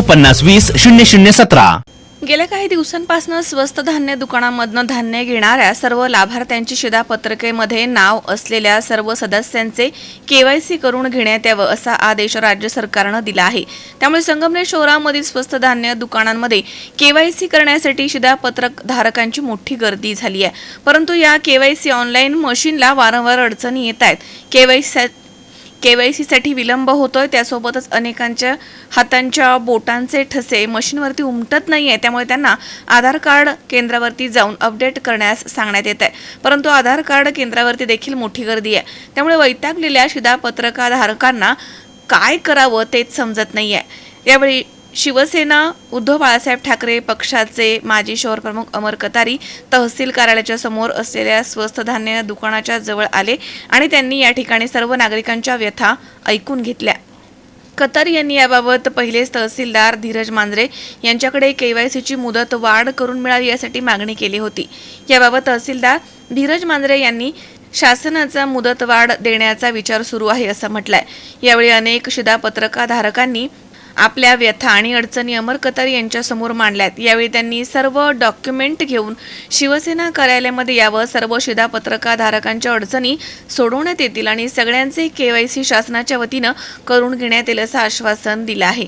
पन्नास वीस शून्य शून्य सतरा. गेल्या काही दिवसांपासून स्वस्त धान्य दुकानामधनं धान्य घेणाऱ्या सर्व लाभार्थ्यांची शिधापत्रिकेमध्ये नाव असलेल्या सर्व सदस्यांचे केवायसी करून घेण्यात यावं असा आदेश राज्य सरकारनं दिला आहे. त्यामुळे संगमनेर शहरामधील स्वस्त धान्य दुकानांमध्ये केवायसी करण्यासाठी शिधापत्रक धारकांची मोठी गर्दी झाली आहे. परंतु या केवायसी ऑनलाईन मशीनला वारंवार अडचणी येत आहेत. केवायसी केवायसीसाठी विलंब होतोय. त्यासोबतच अनेकांच्या हातांच्या बोटांचे ठसे मशीनवरती उमटत नाही आहे त्यामुळे त्यांना आधार कार्ड केंद्रावरती जाऊन अपडेट करण्यास सांगण्यात येत आहे परंतु आधार कार्ड केंद्रावरती देखील मोठी गर्दी आहे. त्यामुळे वैतागलेल्या शिधापत्रकाधारकांना काय करावं तेच समजत नाही आहे यावेळी शिवसेना उद्धव बाळासाहेब ठाकरे पक्षाचे माजी शहर प्रमुख अमर कतारी तहसील कार्यालयाच्या समोर असलेल्या स्वस्त धान्य दुकानाच्या जवळ आले आणि त्यांनी या ठिकाणी सर्व नागरिकांच्या व्यथा ऐकून घेतल्या. कतार यांनी याबाबत पहिलेच तहसीलदार धीरज मांजरे यांच्याकडे केवायसीची मुदत वाढ करून मिळावी यासाठी मागणी केली होती. याबाबत तहसीलदार धीरज मांजरे यांनी शासनाचा मुदतवाढ देण्याचा विचार सुरू आहे असं म्हटलंय. यावेळी अनेक शिधापत्रकाधारकांनी आपल्या व्यथा आणि अडचणी अमर कतार यांच्यासमोर मांडल्यात. यावेळी त्यांनी सर्व डॉक्युमेंट घेऊन शिवसेना कार्यालयामध्ये यावं सर्व शिधापत्रकाधारकांच्या अडचणी सोडवण्यात येतील आणि सगळ्यांचे केवायसी शासनाच्या वतीनं करून घेण्यात येईल असं आश्वासन दिलं आहे.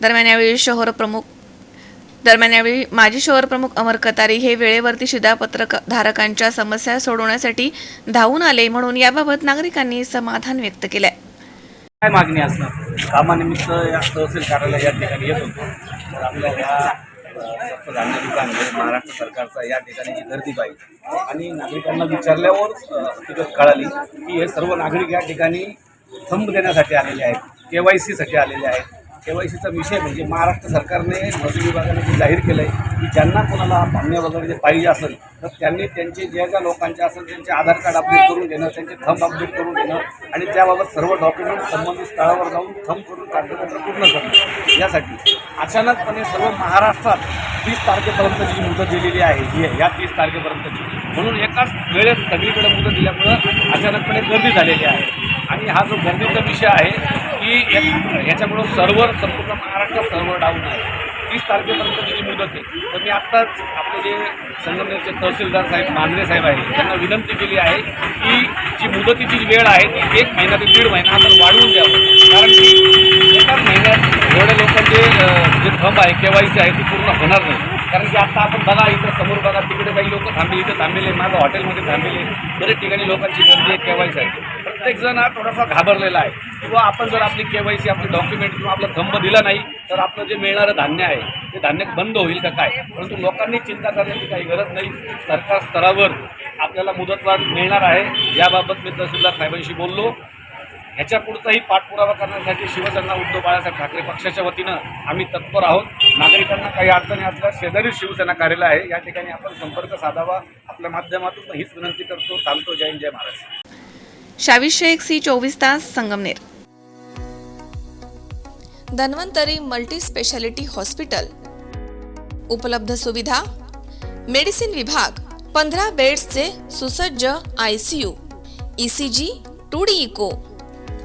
दरम्यान यावेळी शहर प्रमुख दरम्यान यावेळी माजी शहर प्रमुख अमर कतारी हे वेळेवरती शिधापत्रक धारकांच्या समस्या सोडवण्यासाठी धावून आले म्हणून याबाबत नागरिकांनी समाधान व्यक्त केलं आहे काय मागणी असणार? कामानिमित्त या तहसील कार्यालय या ठिकाणी येत होतो. तर आपल्या ह्या अ, स्वस्त धान्य दुकान हे महाराष्ट्र सरकारचा या ठिकाणी जी गर्दी पाहिजे आणि नागरिकांना विचारल्यावर अ, हकीकत कळाली की हे सर्व नागरिक या ठिकाणी थंब देण्यासाठी आलेले आहेत के वाय सीसाठी आलेले आहेत. के वाय सीचा विषय म्हणजे महाराष्ट्र सरकारने महसूल विभागाने जे जाहीर केलं आहे की ज्यांना कोणाला धान्य वगैरे जे पाहिजे असेल तर त्यांनी त्यांचे ज्या ज्या लोकांचे असेल त्यांचे आधार कार्ड अपडेट करून घेणं त्यांचे थंब अपडेट करून घेणं आणि त्याबाबत सर्व डॉक्युमेंट संबंधित स्थळावर जाऊन थंब करून कागदपत्र पूर्ण करणं. यासाठी अचानकपणे सर्व महाराष्ट्रात तीस तारखेपर्यंतची जी मुदत दिलेली आहे ही या तीस तारखेपर्यंतची. म्हणून एकाच वेळेस सगळीकडे मुदत दिल्यामुळं अचानकपणे गर्दी झालेली आहे. आणि हा जो गर्दीचा विषय आहे की एक- ह्याच्यामुळं सर्व्हर संपूर्ण महाराष्ट्रात सर्व्हर डाऊन आहे. तीस तारखेपर्यंतची जी मुदत आहे तर मी आत्ताच आपले जे संगमनेरचे तहसीलदार साहेब मांजरे साहेब आहेत त्यांना विनंती केली आहे की जी मुदतीची वेळ आहे ती एक महिना ते दीड महिना आपण वाढवून द्यावं कारण की एकाच महिन्यात एवढ्या लोकांचे अं, जे थंब आहे के वाय सी आहे ती पूर्ण होणार नाही. कारण की आता आपण बघा इथं समोर बघा तिकडे काही लोक थांबले इथे थांबलेले माझं हॉटेलमध्ये थांबलेले बरेच ठिकाणी लोकांची गर्दी आहे के वाय सी आहे. प्रत्येक जण हा थोडासा घाबरलेला आहे. किंवा आपण जर आपली के वाय सी आपले डॉक्युमेंट किंवा आपला थंब दिला नाही तर आपलं जे मिळणारं धान्य आहे ते धान्य बंद होईल का काय? परंतु लोकांनी चिंता करण्याची काही गरज नाही. सरकार स्तरावर आपल्याला मुदतवाढ मिळणार आहे. याबाबत मी तहसीलदार साहेबांशी बोललो. ह्याच्या पुढचाही पाठपुरावा करण्यासाठी शिवसेना उद्धव बाळासाहेब ठाकरे पक्षाच्या वतीनं आम्ही तत्पर आहोत. नागरिकांना काही अडचणी असल्यास शेजारी शिवसेना कार्यालय आहे. या ठिकाणी आपण संपर्क साधावा. आपल्या माध्यमातून हीच विनंती करतो. चालतो. जय हिंद, जय महाराष्ट्र. शावी शेख सी चोवीस तास Sangamner. Dhanvantari multi speciality hospital. उपलब्ध सुविधा. मेडिसिन विभाग पंधरा बेड्सचे सुसज्ज I C U. E C G two D echo.